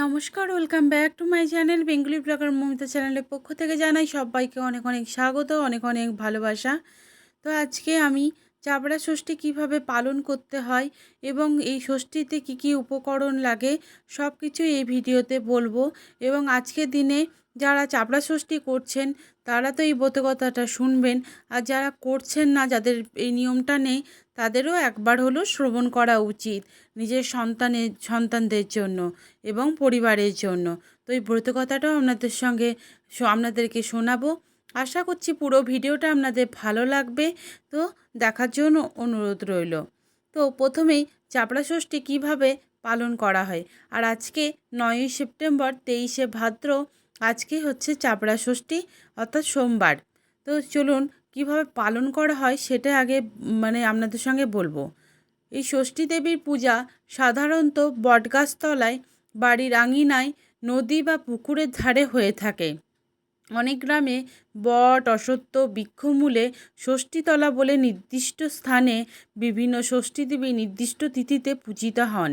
Namaskar, welcome back to my channel Bengali blogger Mamita চ্যানেলের পক্ষ থেকে জানাই সবাইকে অনেক অনেক স্বাগত, অনেক অনেক ভালোবাসা। তো আজকে আমি চাবড়া ষষ্ঠী কীভাবে পালন করতে হয় এবং এই ষষ্ঠীতে কি কি উপকরণ লাগে সব কিছু এই ভিডিওতে বলব। এবং আজকের দিনে যারা চাপড়া ষষ্ঠী করছেন, তারা তো এই ব্রতকথাটা শুনবেন। আর যারা করছেন না, যাদের এই নিয়মটা নেই, তাদেরও একবার হলো শ্রবণ করা উচিত নিজের সন্তানের সন্তানদের জন্য এবং পরিবারের জন্য। তো এই ব্রতকথাটাও আপনাদের সঙ্গে আপনাদেরকে শোনাবো। আশা করছি পুরো ভিডিওটা আপনাদের ভালো লাগবে। তো দেখার জন্য অনুরোধ রইল। তো প্রথমেই চাপড়া ষষ্ঠী কীভাবে পালন করা হয়? আর আজকে নয়ই সেপ্টেম্বর, তেইশে ভাদ্র আজকে হচ্ছে চাপড়া ষষ্ঠী, অর্থাৎ সোমবার। তো চলুন, কীভাবে পালন করা হয় সেটা আগে মানে আপনাদের সঙ্গে বলব। এই ষষ্ঠী দেবীর পূজা সাধারণত বটগাছতলায়, বাড়ির আঙিনায়, নদী বা পুকুরের ধারে হয়ে থাকে। অনেক গ্রামে বট, অসত্য, বৃক্ষমূলে ষষ্ঠীতলা বলে নির্দিষ্ট স্থানে বিভিন্ন ষষ্ঠী দেবী নির্দিষ্ট তিথিতে পূজিত হন।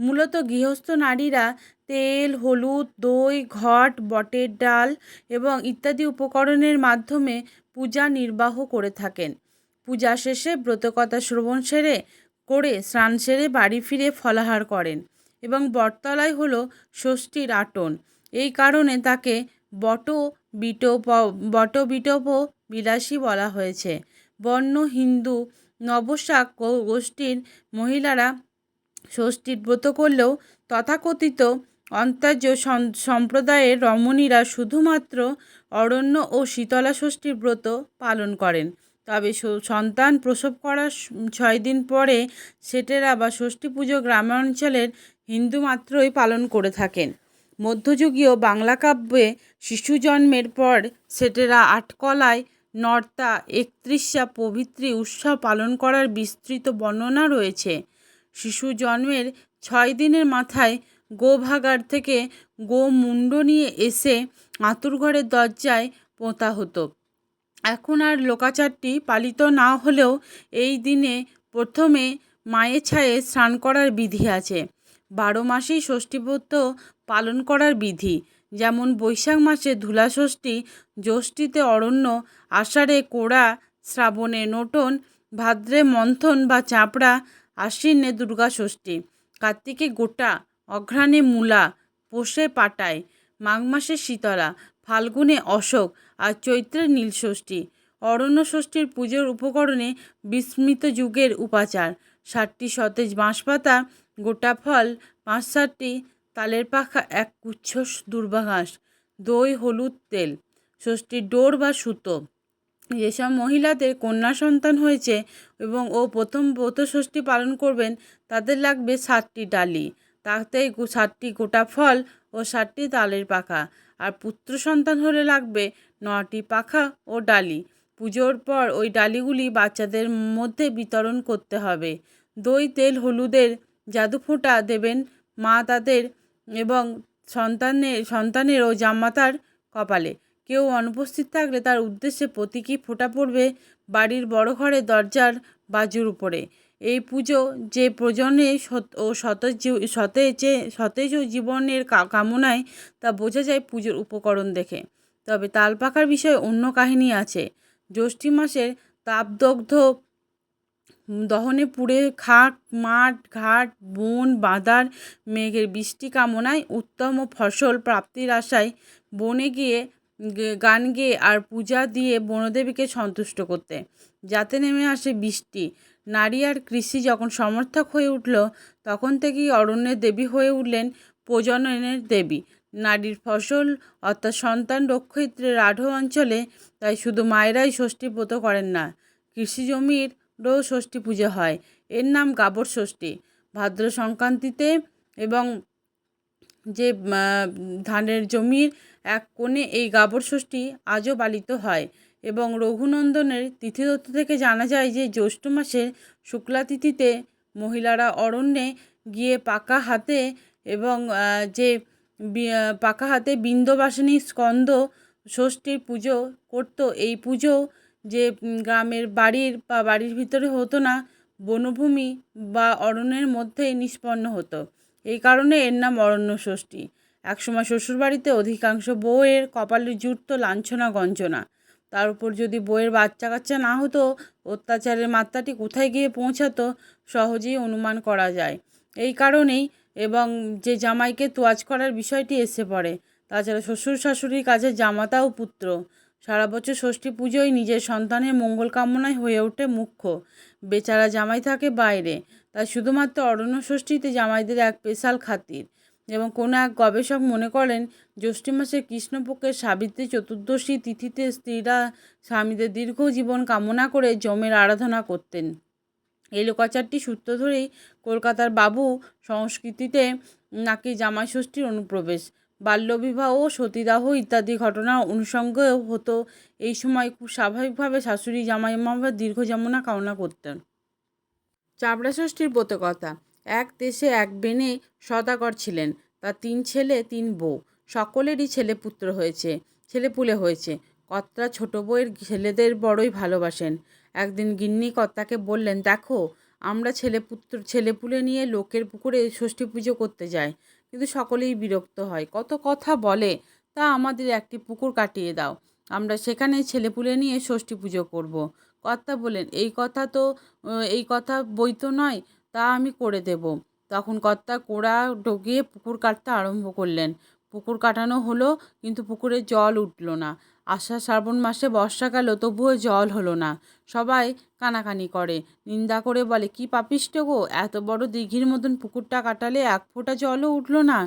মূলত গৃহস্থ নারীরা তেল, হলুদ, দই, ঘট, বটের ডাল এবং ইত্যাদি উপকরণের মাধ্যমে পূজা নির্বাহ করে থাকেন। পূজা শেষে ব্রতকথা শ্রবণ সেরে, করে স্নান সেরে বাড়ি ফিরে ফলাহার করেন এবং বটতলায় হলো ষষ্ঠীর আটন। এই কারণে তাকে বট বিটোপ বট বিটোপ বিলাসী বলা হয়েছে। বর্ণ হিন্দু নবশাক গোষ্ঠীর মহিলারা ষষ্ঠীর ব্রত করলেও তথাকথিত অন্তর্য সম্প্রদায়ের রমণীরা শুধুমাত্র অরণ্য ও শীতলা ষষ্ঠীর ব্রত পালন করেন। তবে সন্তান প্রসব করার ছয় দিন পরে সেটেরা বা ষষ্ঠী পুজো গ্রামাঞ্চলের হিন্দু মাত্রই পালন করে থাকেন। মধ্যযুগীয় বাংলা কাব্যে শিশু জন্মের পর সেটেরা আটকলায় নর্তা একত্রিশা প্রভৃতি উৎসব পালন করার বিস্তৃত বর্ণনা রয়েছে। শিশু জন্মের ছয় দিনের মাথায় গোভাগার থেকে গো মুন্ড নিয়ে এসে আঁতুরঘরের দরজায় পোঁতা হতো। এখন আর লোকাচারটি পালিত না হলেও এই দিনে প্রথমে মায়ের ছায়ে স্নান করার বিধি আছে। বারো মাসেই ষষ্ঠীব্রত পালন করার বিধি। যেমন বৈশাখ মাসে ধুলা ষষ্ঠী জ্যৈষ্ঠীতে অরণ্য, আষাঢ়ে কোড়া, শ্রাবণে নোটন ভাদ্রে মন্থন বা চাপড়া, আশ্বিনে দুর্গা ষষ্ঠী কার্তিকে গোটা অঘ্রাণে মূলা, পোষে পাটায়, মাঘ মাসে শীতলা, ফাল্গুনে অশোক আর চৈত্রের নীলষষ্ঠী। অরণ্য ষষ্ঠীর পুজোর উপকরণে বিস্মৃত যুগের উপাচার। ষাটটি সতেজ বাঁশপাতা গোটা ফল পাঁচ সাতটি তালের পাখা, এক গুচ্ছ দুর্বা ঘাস দই, হলুদ তেল ষষ্ঠীর ডোর বা সুতো। যেসব মহিলাদের কন্যা সন্তান হয়েছে এবং ও প্রথম ব্রত ষষ্ঠী পালন করবেন, তাদের লাগবে সাতটি ডালি। তাতে ষাটটি গোটা ফল ও ষাটটি তালের পাখা। আর পুত্র সন্তান হলে লাগবে নটি পাখা ও ডালি। পুজোর পর ওই ডালিগুলি বাচ্চাদের মধ্যে বিতরণ করতে হবে। দই, তেল, হলুদের জাদু ফোঁটা দেবেন মা তাদের এবং সন্তানের সন্তানের ও জামাতার কপালে। কেউ অনুপস্থিত থাকলে তার উদ্দেশ্যে প্রতীকী ফোঁটা পড়বে বাড়ির বড় ঘরে দরজার বাজুর উপরে। এই পুজো যে প্রজনে সত- ও সতেজ, সতেজে, সতেজ ও জীবনের কামনায় তা বোঝা যায় পুজোর উপকরণ দেখে। তবে তাল পাকার বিষয়ে অন্য কাহিনী আছে। জ্যৈষ্ঠী মাসের তাপদগ্ধ দহনে পুড়ে খাট মাঠ, ঘাট, বন বাঁধার মেঘের বৃষ্টি কামনায় উত্তম ফসল প্রাপ্তির আশায় বনে গিয়ে গান গেয়ে আর পূজা দিয়ে বনদেবীকে সন্তুষ্ট করতে। যাতে নেমে আসে বৃষ্টি। নারী আর কৃষি যখন সমর্থক হয়ে উঠল, তখন থেকেই অরণ্যের দেবী হয়ে উঠলেন প্রজননের দেবী। নারীর ফসল অর্থাৎ সন্তান রক্ষিত্রে রাঢ় অঞ্চলে তাই শুধু মায়েরাই ষষ্ঠী ব্রত করেন না কৃষি জমিরও ষষ্ঠী পুজো হয়। এর নাম গাবর ষষ্ঠী। ভাদ্র সংক্রান্তিতে এবং যে ধানের জমির এক কোণে এই গাবর ষষ্ঠী আজও পালিত হয় এবং রঘুনন্দনের তিথিতত্ত্ব থেকে জানা যায় যে, জ্যৈষ্ঠ মাসের শুক্লা তিথিতে মহিলারা অরণ্যে গিয়ে পাকা হাতে এবং যে পাকা হাতে বিন্দবাসিনী স্কন্দ ষষ্ঠীর পুজো করতো। এই পুজো যে গ্রামের বাড়ির বা বাড়ির ভিতরে হতো না, বনভূমি বা অরণ্যের মধ্যেই নিষ্পন্ন হতো। এই কারণে এর নাম অরণ্য ষষ্ঠী। একসময় শ্বশুরবাড়িতে অধিকাংশ বউয়ের কপালে জুটতো লাঞ্ছনা, গঞ্জনা। তার উপর যদি বউয়ের বাচ্চা কাচ্চা না হতো, অত্যাচারের মাত্রাটি কোথায় গিয়ে পৌঁছাতো, সহজেই অনুমান করা যায়। এই কারণেই এবং যে জামাইকে তোয়াজ করার বিষয়টি এসে পড়ে। তাছাড়া শ্বশুর শাশুড়ির কাছে জামাতাও পুত্র। সারা বছর ষষ্ঠী পুজোয় নিজের সন্তানের মঙ্গল কামনায় হয়ে ওঠে মুখ্য। বেচারা জামাই থাকে বাইরে। তাই শুধুমাত্র অরণ্য ষষ্ঠীতে জামাইদের এক স্পেশাল খাতির। এবং কোনো এক গবেষক মনে করেন, জ্যৈষ্ঠ মাসের কৃষ্ণপক্ষের সাবিত্রী চতুর্দশী তিথিতে স্ত্রীরা স্বামীদের দীর্ঘ জীবন কামনা করে জমের আরাধনা করতেন। এই লোকাচারটি সূত্র ধরেই কলকাতার বাবু সংস্কৃতিতে নাকি জামাই ষষ্ঠীর অনুপ্রবেশ। বাল্যবিবাহ, সতীদাহ ইত্যাদি ঘটনা অনুষঙ্গেও হতো। এই সময় খুব স্বাভাবিকভাবে শাশুড়ি জামাই মামা দীর্ঘ যমুনা কামনা করতেন। চাবড়া ষষ্ঠীর ব্রতকথা এক দেশে এক বেনে সদাগর ছিলেন। তার তিন ছেলে, তিন বউ। সকলেরই ছেলে পুত্র হয়েছে ছেলেপুলে হয়েছে। কর্তা ছোট বউয়ের ছেলেদের বড়ই ভালোবাসেন। একদিন গিন্নি কর্তাকে বললেন, দেখো, আমরা ছেলে পুত্র ছেলেপুলে নিয়ে লোকের পুকুরে ষষ্ঠী পুজো করতে যাই। কিন্তু সকলেই বিরক্ত হয়। কত কথা বলে, তা আমাদের একটি পুকুর কাটিয়ে দাও। আমরা সেখানে ছেলেপুলে নিয়ে ষষ্ঠী পুজো করব। কর্তা বলেন এই কথা তো এই কথা বই তো নয়, তা আমি করে দেব। তখন কর্তা কোড়া ডগিয়ে পুকুর কাটতে আরম্ভ করলেন। পুকুর কাটানো হলো, কিন্তু পুকুরে জল উঠল না। আষাঢ় শ্রাবণ মাসে বর্ষা গেল তবুও জল হলো না। সবাই কানাকানি করে। নিন্দা করে বলে, কি পাপিষ্ট গো! এত বড় দিঘির মতন পুকুরটা কাটালে এক ফোঁটা জলও উঠল না?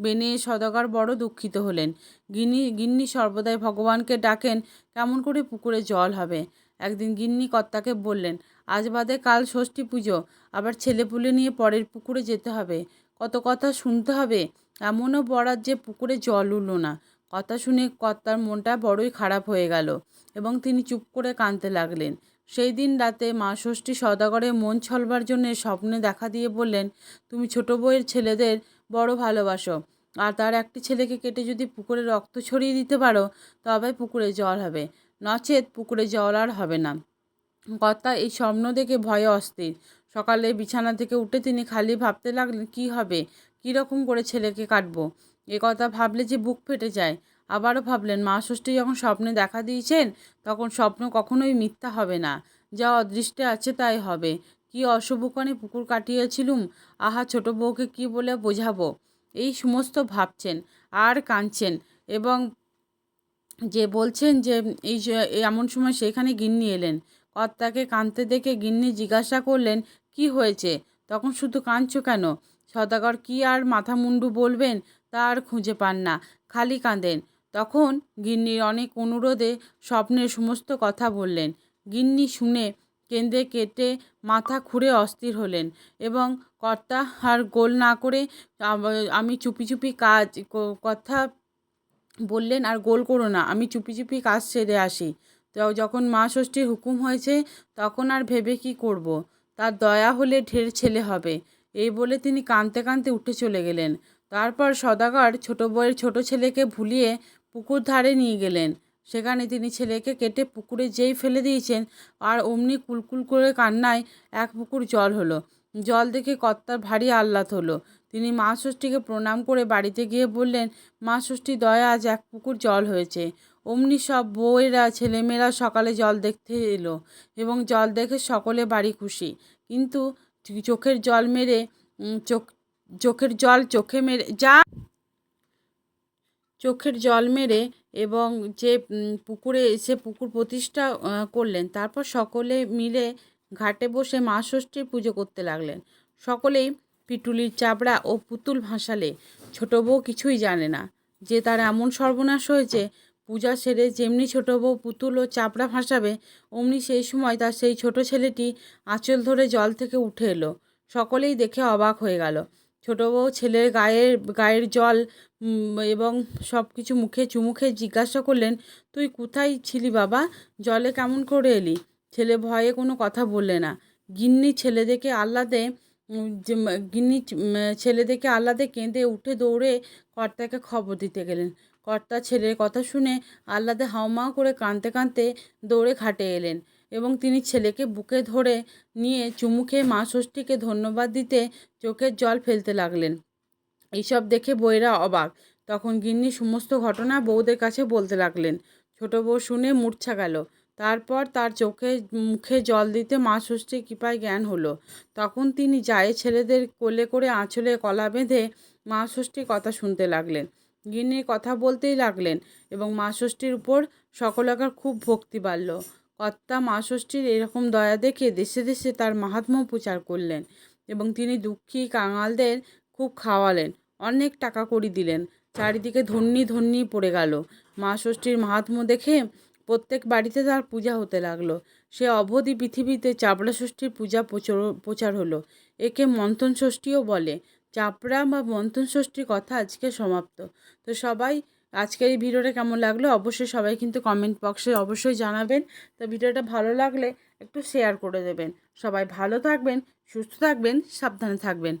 বেনে সদাগর বড় দুঃখিত হলেন। গিন্নি গিন্নি সর্বদাই ভগবানকে ডাকেন, কেমন করে পুকুরে জল হবে? একদিন গিন্নি কর্তাকে বললেন, আজ বাদে কাল ষষ্ঠী পুজো, আবার ছেলেপুলে নিয়ে পরের পুকুরে যেতে হবে। কত কথা শুনতে হবে। এমনও বরাত যে পুকুরে জল উঠল না। কথা শুনে কর্তার মনটা বড়ই খারাপ হয়ে গেল এবং তিনি চুপ করে কাঁদতে লাগলেন। সেই দিন রাতে মা ষষ্ঠী সদাগরে মন ছলবার জন্য স্বপ্নে দেখা দিয়ে বললেন, তুমি ছোট বউয়ের ছেলেদের বড় ভালোবাসো। আর তার একটি ছেলেকে কেটে যদি পুকুরে রক্ত ছড়িয়ে দিতে পারো তবে পুকুরে জল হবে। নচেত পুকুরে জল আর হবে না। কর্তা এই স্বপ্ন দেখে ভয়ে অস্থির। সকালে বিছানা থেকে উঠে তিনি খালি ভাবতে লাগলেন, কি হবে? কী রকম করে ছেলেকে কাটবো? এ কথা ভাবলে যে বুক ফেটে যায়। আবারও ভাবলেন, মা ষষ্ঠী যখন স্বপ্নে দেখা দিয়েছেন, তখন স্বপ্ন কখনোই মিথ্যা হবে না। যা অদৃষ্টে আছে তাই হবে। কি অশুভক্ষণে পুকুর কাটিয়েছিলুম? আহা, ছোট বউকে কি বলে বোঝাবো? এই সমস্ত ভাবছেন, আর কাঁদছেন এবং যে বলছেন যে এই এমন সময় সেখানে গিন্নি এলেন। কর্তাকে কাঁদতে দেখে গিন্নি জিজ্ঞাসা করলেন, কি হয়েছে? তখন শুধু কাঁদছো কেন? সদাগর কি আর মাথা মুন্ডু বলবেন তা আর খুঁজে পান না, খালি কাঁদেন। তখন গিন্নির অনেক অনুরোধে স্বপ্নের সমস্ত কথা বললেন। গিন্নি শুনে কেঁদে কেটে মাথা খুঁড়ে অস্থির হলেন এবং কর্তা আর গোল না করে আমি চুপি চুপি কাজ কথা বললেন, আর গোল করো না, আমি চুপি চুপি কাজ সেরে আসি। তো যখন মা ষষ্ঠীর হুকুম হয়েছে, তখন আর ভেবে কি করব। তার দয়া হলে ঢের ছেলে হবে। এই বলে তিনি কাঁদতে কাঁদতে উঠে চলে গেলেন। তারপর সদাগর ছোট বউয়ের ছোট ছেলেকে ভুলিয়ে পুকুর ধারে নিয়ে গেলেন। সেখানে তিনি ছেলেকে কেটে পুকুরে যেই ফেলে দিয়েছেন, আর অমনি কুলকুল করে কান্নায় এক পুকুর জল হলো। জল দেখে কর্তার ভারী আহ্লাদ হলো। তিনি মা ষষ্ঠীকে প্রণাম করে বাড়িতে গিয়ে বললেন, মা ষষ্ঠী দয়া আজ এক পুকুর জল হয়েছে। অমনি সব বউয়েরা, ছেলেমেয়েরা সকালে জল দেখতে এলো এবং জল দেখে সকলে বাড়ি খুশি। কিন্তু চোখের জল মেরে চোখ চোখের জল চোখে মেরে, যা চোখের জল মেরে এবং যে পুকুরে এসে পুকুর প্রতিষ্ঠা করলেন। তারপর সকলে মিলে ঘাটে বসে মা ষষ্ঠীর পুজো করতে লাগলেন। সকলেই পিটুলির চাবড়া ও পুতুল ভাসালে। ছোট বউ কিছুই জানে না যে তার এমন সর্বনাশ হয়েছে পূজা সেরে যেমনি ছোট বউ পুতুল ও চাপড়া ভাসাবে, অমনি সেই সময় তার সেই ছোট ছেলেটি আঁচল ধরে জল থেকে উঠে এলো। সকলেই দেখে অবাক হয়ে গেল। ছোট বউ ছেলের গায়ের গায়ের জল এবং সব কিছু মুখে চুমুখে জিজ্ঞাসা করলেন, তুই কোথায় ছিলি বাবা? জলে কেমন করে এলি? ছেলে ভয়ে কোনো কথা বললে না। গিন্নি ছেলে দেখে আহ্লাদে গিন্নি ছেলে দেখে আহ্লাদে কেঁদে উঠে দৌড়ে কর্তাকে খবর দিতে গেলেন। কর্তা ছেলের কথা শুনে আহ্লাদে হাউমাউ করে কাঁদতে কাঁদতে দৌড়ে ঘাটে এলেন এবং তিনি ছেলেকে বুকে ধরে নিয়ে চুমু খেয়ে মা ষষ্ঠীকে ধন্যবাদ দিতে চোখের জল ফেলতে লাগলেন। এইসব দেখে বউয়েরা অবাক। তখন গিন্নি সমস্ত ঘটনা বউদের কাছে বলতে লাগলেন। ছোট বউ শুনে মূর্ছা গেল। তারপর তার চোখে মুখে জল দিতে মা ষষ্ঠীর কৃপায় জ্ঞান হলো। তখন তিনি যায় ছেলেদের কোলে করে আঁচলে কলা বেঁধে মা ষষ্ঠীর কথা শুনতে লাগলেন। গিন্নির কথা বলতেই লাগলেন এবং মা ষষ্ঠীর উপর সকলকার খুব ভক্তি বাড়ল। কর্তা মা ষষ্ঠীর এরকম দয়া দেখে দেশে দেশে তার মাহাত্ম্য প্রচার করলেন এবং তিনি দুঃখী কাঙালদের খুব খাওয়ালেন, অনেক টাকা কড়ি দিলেন, চারিদিকে ধন্যি ধন্যি পড়ে গেল। মা ষষ্ঠীর মাহাত্ম্য দেখে প্রত্যেক বাড়িতে তার পূজা হতে লাগল। সে অবধি পৃথিবীতে চাপড়া ষষ্ঠীর পূজা প্রচার হলো। একে মন্থন ষষ্ঠীও বলে। চাপড়া বা মন্থন ষষ্ঠীর কথা আজকে সমাপ্ত। তো সবাই, আজকের এই ভিডিওটা কেমন লাগল অবশ্যই সবাই কিন্তু কমেন্ট বক্সে অবশ্যই জানাবেন। তো ভিডিওটা ভালো লাগলে একটু শেয়ার করে দেবেন। সবাই ভালো থাকবেন, সুস্থ থাকবেন, সাবধানে থাকবেন।